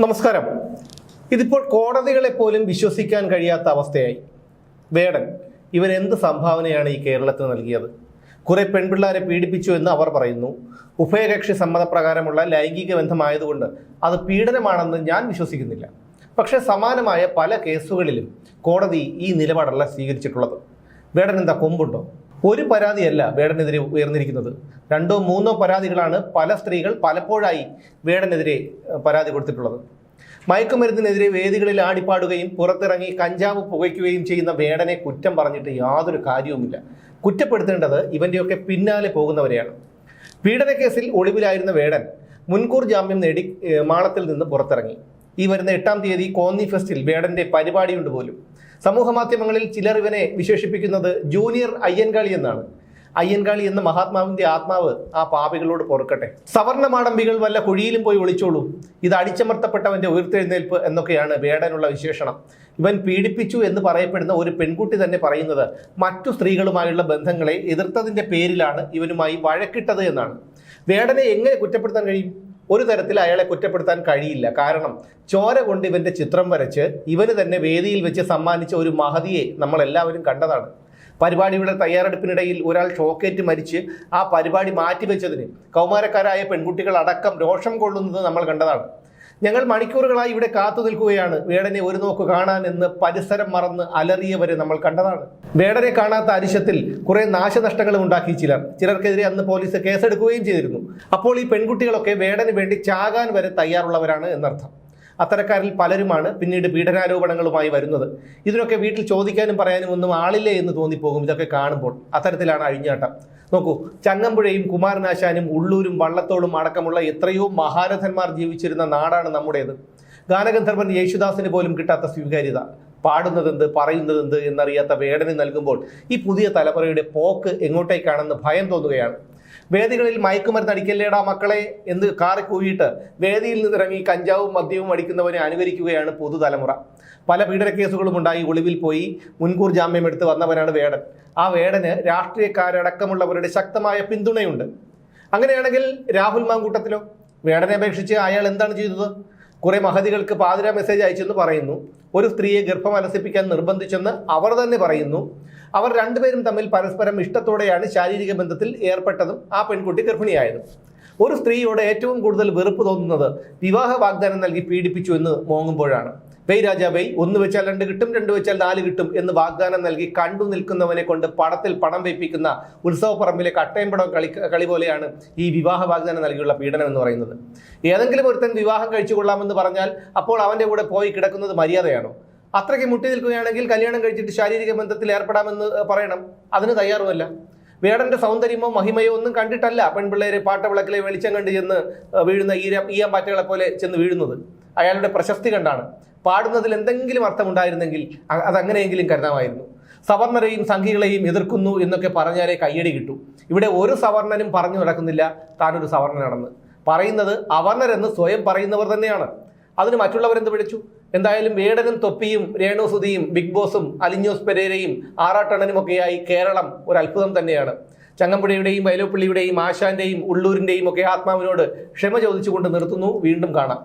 നമസ്കാരം. ഇതിപ്പോൾ കോടതികളെ പോലും വിശ്വസിക്കാൻ കഴിയാത്ത അവസ്ഥയായി. വേടൻ ഇവൻ എന്ത് സംഭാവനയാണ് ഈ കേരളത്തിന് നൽകിയത്? കുറെ പെൺപിള്ളേരെ പീഡിപ്പിച്ചു എന്ന് അവർ പറയുന്നു. ഉഭയകക്ഷി സമ്മതപ്രകാരമുള്ള ലൈംഗിക ബന്ധമായതുകൊണ്ട് അത് പീഡനമാണെന്ന് ഞാൻ വിശ്വസിക്കുന്നില്ല. പക്ഷേ സമാനമായ പല കേസുകളിലും കോടതി ഈ നിലപാടല്ല സ്വീകരിച്ചിട്ടുള്ളത്. വേടൻ എന്താ കൊമ്പുണ്ടോ? ഒരു പരാതിയല്ല വേടനെതിരെ ഉയർന്നിരിക്കുന്നത്. രണ്ടോ മൂന്നോ പരാതികളാണ് പല സ്ത്രീകൾ പലപ്പോഴായി വേടനെതിരെ പരാതി കൊടുത്തിട്ടുള്ളത്. മയക്കുമരുന്നിനെതിരെ വേദികളിൽ ആടിപ്പാടുകയും പുറത്തിറങ്ങി കഞ്ചാവ് പുകയ്ക്കുകയും ചെയ്യുന്ന വേടനെ കുറ്റം പറഞ്ഞിട്ട് യാതൊരു കാര്യവുമില്ല. കുറ്റപ്പെടുത്തേണ്ടത് ഇവന്റെയൊക്കെ പിന്നാലെ പോകുന്നവരെയാണ്. പീഡനക്കേസിൽ ഒളിവിലായിരുന്ന വേടൻ മുൻകൂർ ജാമ്യം നേടി മാളത്തിൽ നിന്ന് പുറത്തിറങ്ങി. ഈ വരുന്ന എട്ടാം തീയതി കോന്നി ഫെസ്റ്റിൽ വേടന്റെ പരിപാടിയുണ്ട് പോലും. സമൂഹ മാധ്യമങ്ങളിൽ ചിലർ ഇവനെ വിശേഷിപ്പിക്കുന്നത് ജൂനിയർ അയ്യൻകാളി എന്നാണ്. അയ്യൻകാളി എന്ന മഹാത്മാവിന്റെ ആത്മാവ് ആ പാപികളോട് പൊറുക്കട്ടെ. സവർണ മാടമ്പികൾ വല്ല കുഴിയിലും പോയി ഒളിച്ചോളൂ. ഇത് അടിച്ചമർത്തപ്പെട്ടവന്റെ ഉയർത്തെഴുന്നേൽപ്പ് എന്നൊക്കെയാണ് വേടനുള്ള വിശേഷണം. ഇവൻ പീഡിപ്പിച്ചു എന്ന് പറയപ്പെടുന്ന ഒരു പെൺകുട്ടി തന്നെ പറയുന്നത് മറ്റു സ്ത്രീകളുമായുള്ള ബന്ധങ്ങളെ എതിർത്തതിന്റെ പേരിലാണ് ഇവനുമായി വഴക്കിട്ടത് എന്നാണ്. വേടനെ എങ്ങനെ കുറ്റപ്പെടുത്താൻ കഴിയും? ഒരു തരത്തിൽ അയാളെ കുറ്റപ്പെടുത്താൻ കഴിയില്ല. കാരണം ചോര കൊണ്ട് ഇവന്റെ ചിത്രം വരച്ച് ഇവന് തന്നെ വേദിയിൽ വെച്ച് സമ്മാനിച്ച ഒരു മഹതിയെ നമ്മളെല്ലാവരും കണ്ടതാണ്. പരിപാടിയുടെ തയ്യാറെടുപ്പിനിടയിൽ ഒരാൾ ഷോക്കേറ്റ് മരിച്ച് ആ പരിപാടി മാറ്റിവെച്ചതിന് കൗമാരക്കാരായ പെൺകുട്ടികൾ അടക്കം രോഷം കൊള്ളുന്നത് നമ്മൾ കണ്ടതാണ്. ഞങ്ങൾ മണിക്കൂറുകളായി ഇവിടെ കാത്തു നിൽക്കുകയാണ്. വേടനെ ഒരു നോക്ക് കാണാൻ എന്ന് പരിസരം മറന്ന് അലറിയവരെ നമ്മൾ കണ്ടതാണ്. വേടനെ കാണാത്ത അരിശത്തിൽ കുറെ നാശനഷ്ടങ്ങളും ഉണ്ടാക്കി ചിലർ. ചിലർക്കെതിരെ അന്ന് പോലീസ് കേസെടുക്കുകയും ചെയ്തിരുന്നു. അപ്പോൾ ഈ പെൺകുട്ടികളൊക്കെ വേടന് വേണ്ടി ചാകാൻ വരെ തയ്യാറുള്ളവരാണ് എന്നർത്ഥം. അത്തരക്കാരിൽ പലരുമാണ് പിന്നീട് പീഡനാരോപണങ്ങളുമായി വരുന്നത്. ഇതിനൊക്കെ വീട്ടിൽ ചോദിക്കാനും പറയാനും ഒന്നും ആളില്ലേ എന്ന് തോന്നിപ്പോകും. ഇതൊക്കെ കാണുമ്പോൾ അത്തരത്തിലാണ് അഴിഞ്ഞാട്ടം. നോക്കൂ ചങ്ങമ്പുഴയും കുമാരനാശാനും ഉള്ളൂരും വള്ളത്തോളും അടക്കമുള്ള എത്രയോ മഹാരഥന്മാർ ജീവിച്ചിരുന്ന നാടാണ് നമ്മുടേത്. ഗാനഗന്ധർവൻ യേശുദാസിന് പോലും കിട്ടാത്ത സ്വീകാര്യത. പാടുന്നതെന്ത് പറയുന്നതെന്ത് എന്നറിയാത്ത വേദന നൽകുമ്പോൾ ഈ പുതിയ തലമുറയുടെ പോക്ക് എങ്ങോട്ടേക്കാണെന്ന് ഭയം തോന്നുകയാണ്. വേദികളിൽ മയക്കുമരുന്ന് അടിക്കല്ലേടാ മക്കളെ എന്ന് കാറി കൂവിയിട്ട് വേദിയിൽ നിന്നിറങ്ങി കഞ്ചാവും മദ്യവും അടിക്കുന്നവരെ അനുകരിക്കുകയാണ് പുതുതലമുറ. പല പീഡന കേസുകളും ഉണ്ടായി ഒളിവിൽ പോയി മുൻകൂർ ജാമ്യം എടുത്ത് വന്നവനാണ് വേടൻ. ആ വേടന് രാഷ്ട്രീയക്കാരടക്കമുള്ളവരുടെ ശക്തമായ പിന്തുണയുണ്ട്. അങ്ങനെയാണെങ്കിൽ രാഹുൽ മാങ്കൂട്ടത്തിലോ? വേടനെ അപേക്ഷിച്ച് അയാൾ എന്താണ് ചെയ്തത്? കുറെ മഹതികൾക്ക് പാതിര മെസ്സേജ് അയച്ചെന്ന് പറയുന്നു. ഒരു സ്ത്രീയെ ഗർഭം അലസിപ്പിക്കാൻ നിർബന്ധിച്ചെന്ന് അവർ തന്നെ പറയുന്നു. അവർ രണ്ടുപേരും തമ്മിൽ പരസ്പരം ഇഷ്ടത്തോടെയാണ് ശാരീരിക ബന്ധത്തിൽ ഏർപ്പെട്ടതും ആ പെൺകുട്ടി ഗർഭിണിയായതും. ഒരു സ്ത്രീയോട് ഏറ്റവും കൂടുതൽ വെറുപ്പ് തോന്നുന്നത് വിവാഹ വാഗ്ദാനം നൽകി പീഡിപ്പിച്ചു എന്ന് മോങ്ങുമ്പോഴാണ്. വെയ് രാജ വെയ്. ഒന്ന് വെച്ചാൽ രണ്ട് കിട്ടും രണ്ട് വെച്ചാൽ നാല് കിട്ടും എന്ന് വാഗ്ദാനം നൽകി കണ്ടു നിൽക്കുന്നവനെ കൊണ്ട് പടത്തിൽ പണം വെപ്പിക്കുന്ന ഉത്സവപ്പറമ്പിലെ കട്ടയമ്പടം കളി കളി പോലെയാണ് ഈ വിവാഹ വാഗ്ദാനം നൽകിയുള്ള പീഡനം എന്ന് പറയുന്നത്. ഏതെങ്കിലും ഒരുത്തൻ വിവാഹം കഴിച്ചു കൊള്ളാമെന്ന് പറഞ്ഞാൽ അപ്പോൾ അവന്റെ കൂടെ പോയി കിടക്കുന്നത് മര്യാദയാണോ? അത്രയ്ക്ക് മുട്ടി നിൽക്കുകയാണെങ്കിൽ കല്യാണം കഴിച്ചിട്ട് ശാരീരിക ബന്ധത്തിൽ ഏർപ്പെടാമെന്ന് പറയണം. അതിന് തയ്യാറുമല്ല. വേടന്റെ സൗന്ദര്യമോ മഹിമയോ ഒന്നും കണ്ടിട്ടല്ല പെൺപിള്ളേരെ പാട്ടവിളക്കിലെ വെളിച്ചം കണ്ട് ചെന്ന് വീഴുന്ന ഈര ഈയാമ്പാറ്റകളെ പോലെ ചെന്ന് വീഴുന്നത്. അയാളുടെ പ്രശസ്തി കണ്ടാണ്. പാടുന്നതിൽ എന്തെങ്കിലും അർത്ഥമുണ്ടായിരുന്നെങ്കിൽ അതങ്ങനെയെങ്കിലും കരുതാമായിരുന്നു. സവർണരെയും സംഘികളെയും എതിർക്കുന്നു എന്നൊക്കെ പറഞ്ഞാലേ കയ്യടി കിട്ടു. ഇവിടെ ഒരു സവർണനും പറഞ്ഞു നടക്കുന്നില്ല താനൊരു സവർണനാണെന്ന്. പറയുന്നത് അവർണരെന്ന് സ്വയം പറയുന്നവർ തന്നെയാണ്. അതിന് മറ്റുള്ളവരെന്ത് വിളിച്ചു? എന്തായാലും വേടനും തൊപ്പിയും രേണുസുതിയും ബിഗ് ബോസും അലിഞ്ഞോസ് പെരേരയും ആറാട്ടണ്ണനും ഒക്കെയായി കേരളം ഒരു അത്ഭുതം തന്നെയാണ്. ചങ്ങമ്പുഴയുടെയും വയലോപ്പള്ളിയുടെയും ആശാന്റെയും ഉള്ളൂരിന്റെയും ഒക്കെ ആത്മാവിനോട് ക്ഷമ ചോദിച്ചുകൊണ്ട് നിർത്തുന്നു. വീണ്ടും കാണാം.